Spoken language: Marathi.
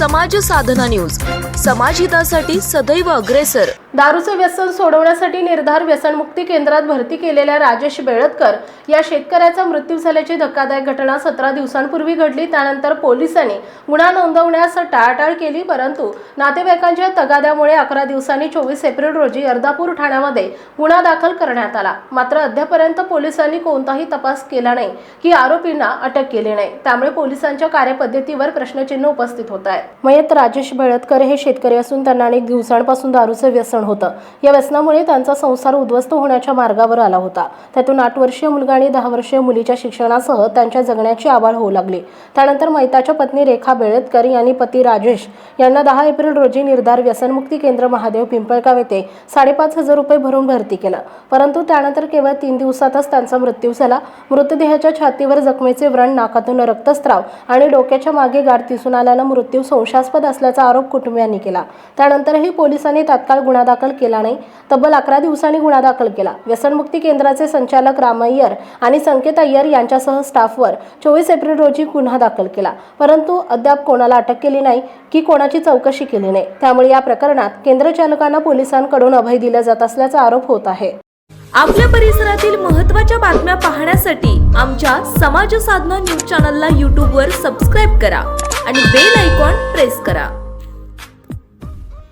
समाज साधना न्यूज. समाजहितासाठी सदैव अग्रेसर. दारूचे व्यसन सोडवण्यासाठी निर्धार व्यसनमुक्ती केंद्रात भरती केलेल्या राजेश बेळतकर या शेतकऱ्याचा मृत्यू झाल्याची धक्कादायक घटना सतरा दिवसांपूर्वी घडली. त्यानंतर पोलिसांनी गुन्हा नोंदवण्यास टाळाटाळ केली परंतु नातेवाईकांच्या तगाद्यामुळे अकरा दिवसांनी चोवीस एप्रिल रोजी अर्धापूर ठाण्यामध्ये गुन्हा दाखल करण्यात आला. मात्र अद्यापर्यंत पोलिसांनी कोणताही तपास केला नाही की आरोपींना अटक केली नाही. त्यामुळे पोलिसांच्या कार्यपद्धतीवर प्रश्नचिन्ह उपस्थित होत आहे मयत राजेश बेळतकर हे शेतकरी असून त्यांना अनेक दिवसांपासून दारूचं व्यसन होतं. या व्यसनामुळे त्यांचा संसार उद्ध्वस्त होण्याच्या मार्गावर आला होता. त्यातून आठ वर्षीय मुलगा आणि दहा वर्षीय मुलीच्या शिक्षणासह त्यांच्या जगण्याची आवाळ होऊ लागली. त्यानंतर मैताच्या पत्नी रेखा बेळतकर यांनी पती राजेश यांना दहा एप्रिल रोजी निर्धार व्यसनमुक्ती केंद्र महादेव पिंपळगाव येथे साडेपाच हजार रुपये भरून भरती केलं. परंतु त्यानंतर केवळ तीन दिवसातच त्यांचा मृत्यू झाला. मृतदेहाच्या छातीवर जखमेचे व्रण नाकातून रक्तस्त्राव आणि डोक्याच्या मागे गाठ दिसून आल्यानं मृत्यू संशयास्पद असल्याचा आरोप कुटुंबियांनी केला. त्यानंतरही पोलिसांनी तात्काळ गुन्हा दाखल केला नाही. तब्बल अकरा दिवसांनी गुन्हा दाखल केला. व्यसनमुक्ती केंद्राचे संचालक राम अय्यर आणि संकेत अय्यर यांच्यासह स्टाफवर चोवीस एप्रिल रोजी गुन्हा दाखल केला. परंतु अद्याप कोणाला अटक केली नाही की कोणाची चौकशी केली नाही. त्यामुळे या प्रकरणात केंद्र चालकांना पोलिसांकडून अभय दिला जात असल्याचा आरोप होत आहे. आपल्या परिसरातील महत्त्वाच्या बातम्या पाहण्यासाठी आमच्या समाज साधना न्यूज चॅनलला यूट्यूबवर सबस्क्राईब करा आणि बेल आयकॉन प्रेस करा.